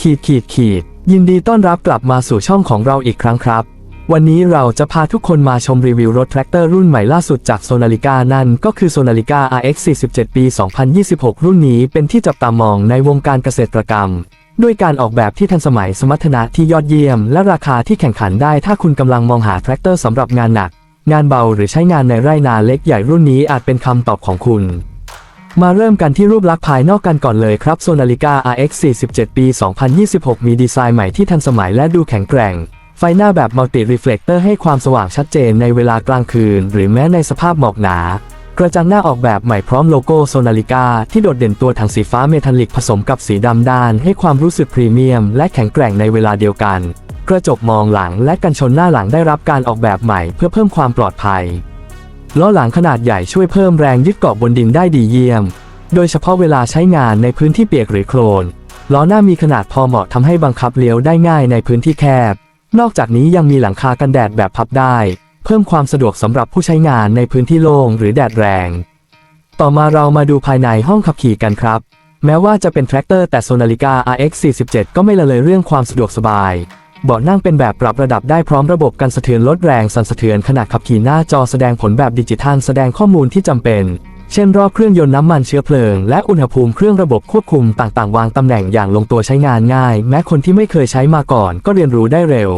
ขีดขีดขีด ยินดีต้อนรับกลับมาสู่ช่องของเราอีกครั้งครับ วันนี้เราจะพาทุกคนมาชมรีวิวรถแทรกเตอร์รุ่นใหม่ล่าสุดจากโซนาลิกานั่นก็คือโซนาลิกา RX 47 ปี 2026 รุ่นนี้เป็นที่จับตามองในวงการเกษตรกรรม ด้วยการออกแบบที่ทันสมัยสมรรถนะที่ยอดเยี่ยม และราคาที่แข่งขันได้ถ้าคุณกำลังมองหาแทรกเตอร์สำหรับงานหนัก งานเบาหรือใช้งานในไร่นาเล็กใหญ่รุ่นนี้อาจเป็นคำตอบของคุณ มาเริ่มกันที่รูปลักษณ์ภายนอกกันก่อนเลยครับโซนาลิกา RX 47 ปี 2026 มีดีไซน์ใหม่ที่ทันสมัยและดูแข็งแกร่ง ไฟหน้าแบบมัลติรีเฟล c เตอร์ให้ความสว่างชัดเจนในเวลากลางคืน หรือแม้ในสภาพหมอกหนา กระจังหน้าออกแบบใหม่พร้อมโลโก้โซนาลิกาที่โดดเด่นตัวถังสีฟ้าเมทัลลิกผสมกับสีดำด้าน ให้ความรู้สึกพรีเมียม และแข็งแกร่งในเวลาเดียวกัน กระจกมองหลังและกันชนหน้าหลังได้รับการออกแบบใหม่ เพื่อเพิ่มความปลอดภัย ล้อหลังขนาดใหญ่ช่วยเพิ่มแรงยึดเกาะบนดินได้ดีเยี่ยม โดยเฉพาะเวลาใช้งานในพื้นที่เปียกหรือโคลน ล้อหน้ามีขนาดพอเหมาะทำให้บังคับเลี้ยวได้ง่ายในพื้นที่แคบ นอกจากนี้ยังมีหลังคากันแดดแบบพับได้ เพิ่มความสะดวกสำหรับผู้ใช้งานในพื้นที่โล่งหรือแดดแรง ต่อมาเรามาดูภายในห้องขับขี่กันครับ แม้ว่าจะเป็นแทรกเตอร์แต่โซนาลิกา RX 47 ก็ไม่ละเลยเรื่องความสะดวกสบาย เบาะนั่งเป็นแบบปรับระดับได้พร้อมระบบกันสะเทือนลดแรงสั่นสะเทือนขณะขับขี่หน้าจอแสดงผลแบบดิจิทัลแสดงข้อมูลที่จำเป็น เช่นรอบเครื่องยนต์น้ำมันเชื้อเพลิง และอุณหภูมิเครื่องระบบควบคุมต่างๆ วางตำแหน่งอย่างลงตัวใช้งานง่าย แม้คนที่ไม่เคยใช้มาก่อนก็เรียนรู้ได้เร็ว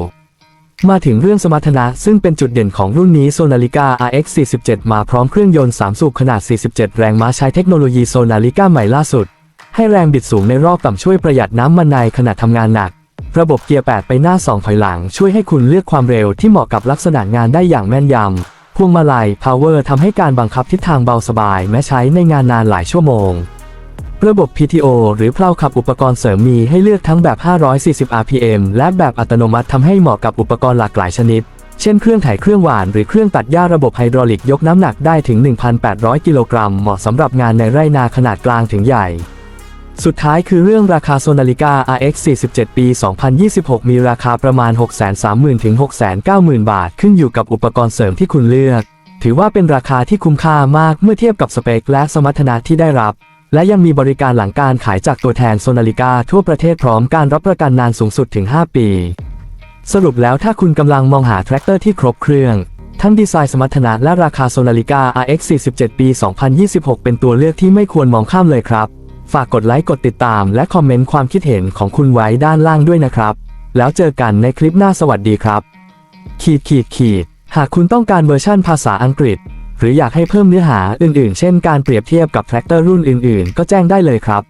มาถึงเรื่องสมรรถนะซึ่งเป็นจุดเด่นของรุ่นนี้โซนาลิกา RX 47มาพร้อมเครื่องยนต์3สูบขนาด 47 แรงม้าใช้เทคโนโลยีโซนาลิกาใหม่ล่าสุด ให้แรงบิดสูงในรอบต่ำช่วยประหยัดน้ำมันในขณะทำงานหนัก ระบบเกียร์ 8 ไปหน้า 2 ถอยหลัง ช่วยให้คุณเลือกความเร็วที่เหมาะกับลักษณะงานได้อย่างแม่นยำ พวงมาลัย Power ทำให้การบังคับทิศทางเบาสบาย แม้ใช้ในงานนานหลายชั่วโมง ระบบ PTO หรือเพลาขับอุปกรณ์เสริมมีให้เลือกทั้งแบบ 540 RPM และแบบอัตโนมัติทำให้เหมาะกับอุปกรณ์หลากหลายชนิด เช่นเครื่องถ่ายเครื่องหวานหรือเครื่องตัดหญ้าระบบไฮดรอลิกยกน้ำหนักได้ถึง 1,800 กิโลกรัม เหมาะสำหรับงานในไร่นาขนาดกลางถึงใหญ่ สุดท้ายคือเรื่องราคาโซนาลิกา RX 47 ปี 2026 มีราคาประมาณ 630,000 ถึง 690,000 บาท ขึ้นอยู่กับอุปกรณ์เสริมที่คุณเลือก ถือว่าเป็นราคาที่คุ้มค่ามากเมื่อเทียบกับสเปคและสมรรถนะที่ได้รับ และยังมีบริการหลังการขายจากตัวแทนโซนาลิกาทั่วประเทศพร้อมการรับประกันนานสูงสุดถึง 5 ปี สรุปแล้วถ้าคุณกำลังมองหาแทรกเตอร์ที่ครบเครื่องทั้งดีไซน์สมรรถนะและราคาโซนาลิกา RX 47 ปี 2026 เป็นตัวเลือกที่ไม่ควรมองข้ามเลยครับ ฝากกดไลค์กดติดตามและคอมเมนต์ความคิดเห็นของคุณไว้ด้านล่างด้วยนะครับ แล้วเจอกันในคลิปหน้าสวัสดีครับ ขีดขีดขีด หากคุณต้องการเวอร์ชั่นภาษาอังกฤษ หรืออยากให้เพิ่มเนื้อหาอื่นๆ เช่นการเปรียบเทียบกับแทรกเตอร์รุ่นอื่นๆ ก็แจ้งได้เลยครับ